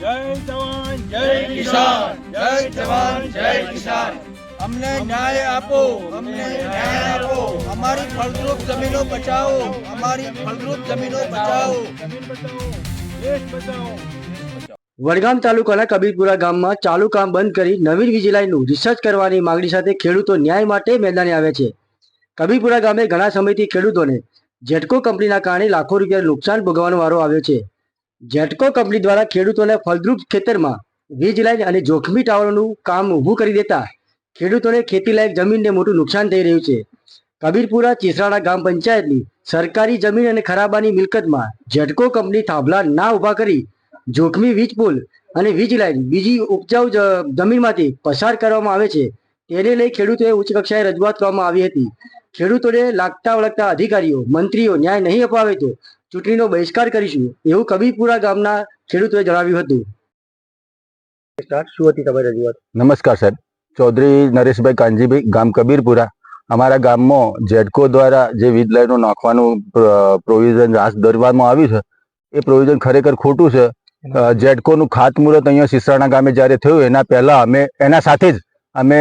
જય જવાન જય કિસાન જય જવાન જય કિસાન. અમને ન્યાય આપો અમને ન્યાય આપો. અમારી ફળદ્રુપ જમીનો બચાવો અમારી ફળદ્રુપ જમીનો બચાવો. દેશ બચાવો. વડગામ તાલુકાના કબીરપુરા ગામમાં ચાલુ કામ બંધ કરી નવીન વીજ લાઇનનું રિસર્ચ કરવાની માંગણી સાથે ખેડૂતો ન્યાય માટે મેદાને આવે છે. કબીરપુરા ગામે ઘણા સમયથી ખેડૂતોને જેટકો કંપનીના કારણે લાખો રૂપિયા નુકસાન ભોગવવાનો વારો આવ્યો છે. જેટકો કંપની દ્વારા ખેડૂતોને ફળદ્રુપ ખેતરમાં વીજ લાઇન અને જોખમી ટાવરોનું કામ ઊભું કરી દેતા ખેડૂતોને ખેતીલાયક જમીનને મોટું નુકસાન થઈ રહ્યું છે. કબીરપુરા ચીસરાણા ગામ પંચાયતની સરકારી જમીન અને ખરાબાની મિલકતમાં જેટકો કંપની થાંભલા ના ઊભા કરી જોખમી વીજ પુલ અને વીજ લાઇન બીજી ઉપજાઉ જમીનમાંથી પસાર કરવામાં આવે છે. તેને લઈ ખેડૂતોએ ઉચ્ચ કક્ષાએ રજૂઆત કરવામાં આવી હતી. ખેડૂતોને લાગતા વળગતા અધિકારીઓ, મંત્રીઓ ન્યાય નહીં અપાવે તો ચૂંટણીનો બહિષ્કાર કરીશું, એવું કબીરપુરા ગામના ખેડૂતોએ જણાવ્યું હતું. શું હતી તમારી રજૂઆત? નમસ્કાર સર. ચૌધરી નરેશભાઈ કાનજીભાઈ, ગામ કબીરપુરા. અમારા ગામમાં જેડકો દ્વારા જે વીજ લાઈનો નાખવાનું પ્રોવિઝન રાસ દરબારમાં આવ્યું છે, એ પ્રોવિઝન ખરેખર ખોટું છે. જેડકોનું ખાતમુહૂર્ત અહીંયા સિસરાણા ગામે જ્યારે થયું, એના પહેલા અમે, એના સાથે જ અમે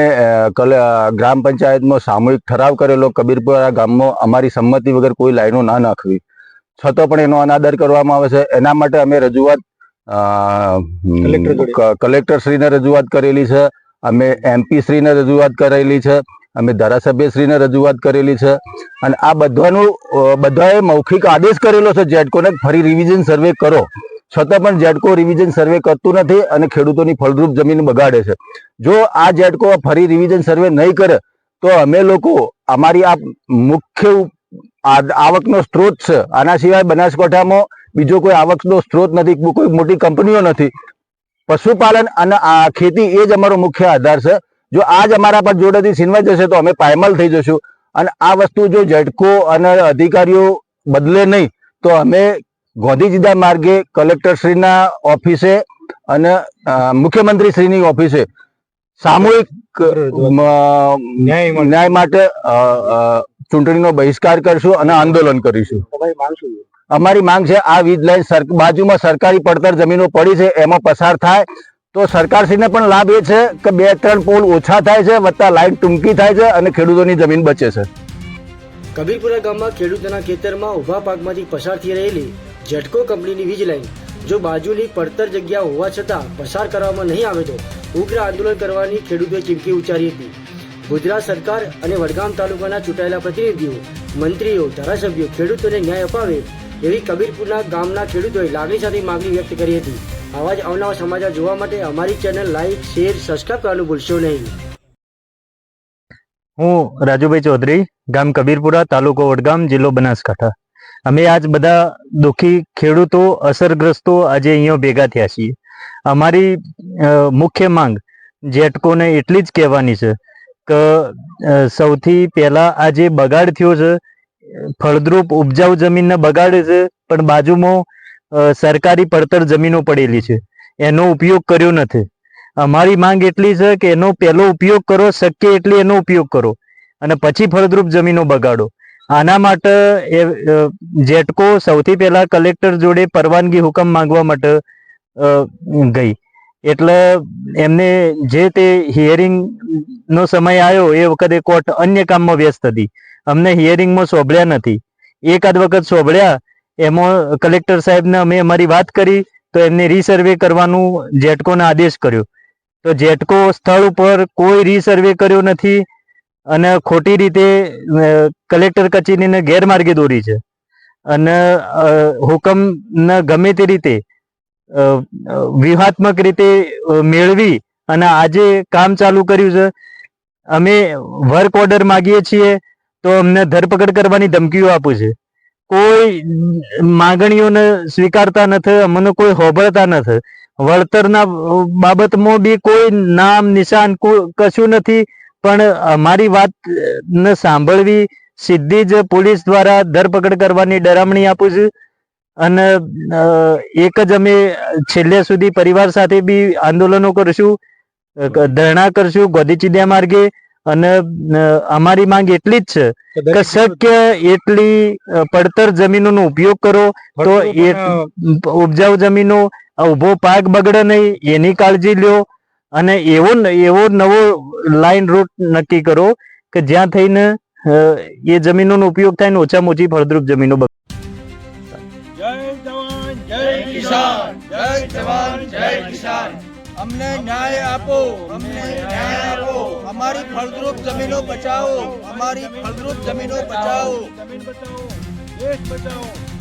ગ્રામ પંચાયતમાં સામૂહિક ઠરાવ કરેલો. કબીરપુરા ગામમાં અમારી સંમતિ વગર કોઈ લાઈનો ના નાખવી. છતાં પણ એનો અનાદર કરવામાં આવે છે. એના માટે અમે રજૂઆત કલેક્ટરશ્રીને ક- કલેક્ટર શ્રીને રજૂઆત કરેલી છે. અમે એમપી શ્રીને રજૂઆત કરેલી છે. અમે ધારાસભ્ય શ્રીને રજૂઆત કરેલી છે. અને આ બધાનું બધાએ મૌખિક આદેશ કરેલો છે જેડકોને ફરી રિવિઝન સર્વે કરો. છતાં પણ જેડકો રિવિઝન સર્વે કરતું નથી અને ખેડૂતોની ફળદ્રુપ જમીન બગાડે છે. જો આ જેડકો ફરી રિવિઝન સર્વે નહીં કરે તો અમે લોકો અમારી આ મુખ્ય આવકનો સ્ત્રોત છે. આના સિવાય બનાસકાંઠામાં બીજો કોઈ આવકનો સ્ત્રોત નથી કોઈ મોટી કંપનીઓ નથી. પશુપાલન અને ખેતી એ જ અમારો મુખ્ય આધાર છે. જો આ જ અમારા પર જોડેથી છીનવાઈ જશે તો અમે પાયમાલ થઈ જશું. અને આ વસ્તુ જો ઝટકો અને અધિકારીઓ બદલે નહીં તો અમે ગોંધીજીદા માર્ગે કલેક્ટરશ્રીના ઓફિસે અને મુખ્યમંત્રીશ્રીની ઓફિસે સામૂહિક ન્યાય માટે. ચૂંટણીનો બહિષ્કાર કરશું અને આંદોલન કરીશું? અમારી માંગ છે આ વીજ લાઈન બાજુમાં સરકારી પડતર જમીનો પડી છે એમાં પસાર થાય. તો સરકારશ્રીને પણ લાભ એ છે કે બે ત્રણ પોલ ઓછા થાય છે વત્તા લાઈન ટૂંકી થાય છે અને ખેડૂતોની જમીન બચે છે. કબીરપુરા ગામમાં ખેડૂતોના ખેતરમાં ઊભા પાકમાંથી પસાર થઈ રહેલી ઝટકો કંપનીની વીજ લાઈન જો બાજુની પડતર જગ્યા હોવા છતાં પસાર કરવામાં નહીં આવે તો ઉગ્ર આંદોલન કરવાની ખેડૂતોએ ચીમકી ઉચ્ચારી હતી. ગુજરાત સરકાર અને વડગામ તાલુકાના ચૂંટાયેલા પ્રતિનિધિઓ, મંત્રીઓ, ધારાસભ્યો, ખેડૂતોને ન્યાય અપાવે એવી કબીરપુરના ગામના ખેડૂતોએ લાગણી સાથે માગણી વ્યક્ત કરી હતી. આવા જ અવનવા સમાચાર જોવા માટે અમારી ચેનલ લાઈક, શેર સબસ્ક્રાઈબ કરવાનું ભૂલશો નહીં. હું રાજુભાઈ ચૌધરી, ગામ કબીરપુરા, તાલુકો વડગામ, જિલ્લો બનાસકાંઠા. અમે આજ બધા દુઃખી ખેડૂતો, અસરગ્રસ્તો આજે અહીંયા ભેગા થયા છીએ. અમારી મુખ્ય માંગ જેટકોને એટલી જ કહેવાની છે કે સૌથી પહેલા આ જે બગાડ થયો છે, ફળદ્રુપ ઉપજાઉ જમીનને બગાડે છે, પણ બાજુમાં સરકારી પડતર જમીનો પડેલી છે. એનો ઉપયોગ કર્યો નથી. અમારી માંગ એટલી છે કે એનો પહેલો ઉપયોગ કરો, શક્ય એટલી એનો ઉપયોગ કરો. અને પછી ફળદ્રુપ જમીનો બગાડો. આના માટે એ જેટકો સૌથી પહેલા કલેક્ટર જોડે પરવાનગી હુકમ માંગવા માટે ગઈ. એટલે એમને જે તે હિયરિંગ નો સમય આવ્યો એ વખતે કોર્ટ અન્ય કામમાં વ્યસ્ત હતી. અમને હિયરિંગમાં સોંભળ્યા નથી. એકાદ વખત સોંભળ્યા, એમાં કલેક્ટર સાહેબને અમે અમારી વાત કરી, તો એમને રીસર્વે કરવાનું જેટકોને આદેશ કર્યો. તો જેટકો સ્થળ ઉપર કોઈ રીસર્વે કર્યો નથી અને ખોટી રીતે કલેક્ટર કચેરીને ગેરમાર્ગે દોરી છે. અને હુકમને ગમે તે રીતે વ્યૂહાત્મક રીતે મેળવી અને આજે કામ ચાલુ કર્યું છે. અમે વર્ક ઓર્ડર માગીએ છીએ તો અમને ધરપકડ કરવાની ધમકીઓ આપે છે. કોઈ માગણીઓને સ્વીકારતા નથી અમને કોઈ હોબળતા નથી વળતરના બાબતમાં બી કોઈ નામ, નિશાન કશું નથી. પણ અમારી વાત ને સાંભળવી સીધી જ પોલીસ દ્વારા ધરપકડ કરવાની ડરામણી આપું છું. અને એક જ અમે છેલ્લે સુધી પરિવાર સાથે બી આંદોલનો કરશું ધરણા કરશું ગોધીચીદ્યા માર્ગે અને અમારી માંગ એટલી જ છે કે શક્ય એટલી પડતર જમીનોનો ઉપયોગ કરો તો એ ઉપજાઉ જમીનો ઊભો પાક બગડે નહીં એની કાળજી લ્યો અને એવો એવો નવો લાઈન રૂટ નક્કી કરો કે જ્યાં થઈને એ જમીનોનો ઉપયોગ થાય ને ઓછામાં ઓછી ફળદ્રુપ જમીનો કિસાન જય જવાન જય કિસાન. અમને ન્યાય આપો. અમને ન્યાય આપો. અમારી ફળદ્રુપ જમીનો બચાવો. અમારી ફળદ્રુપ જમીનો બચાવો. જમીન બચાવો. દેશ બચાવો.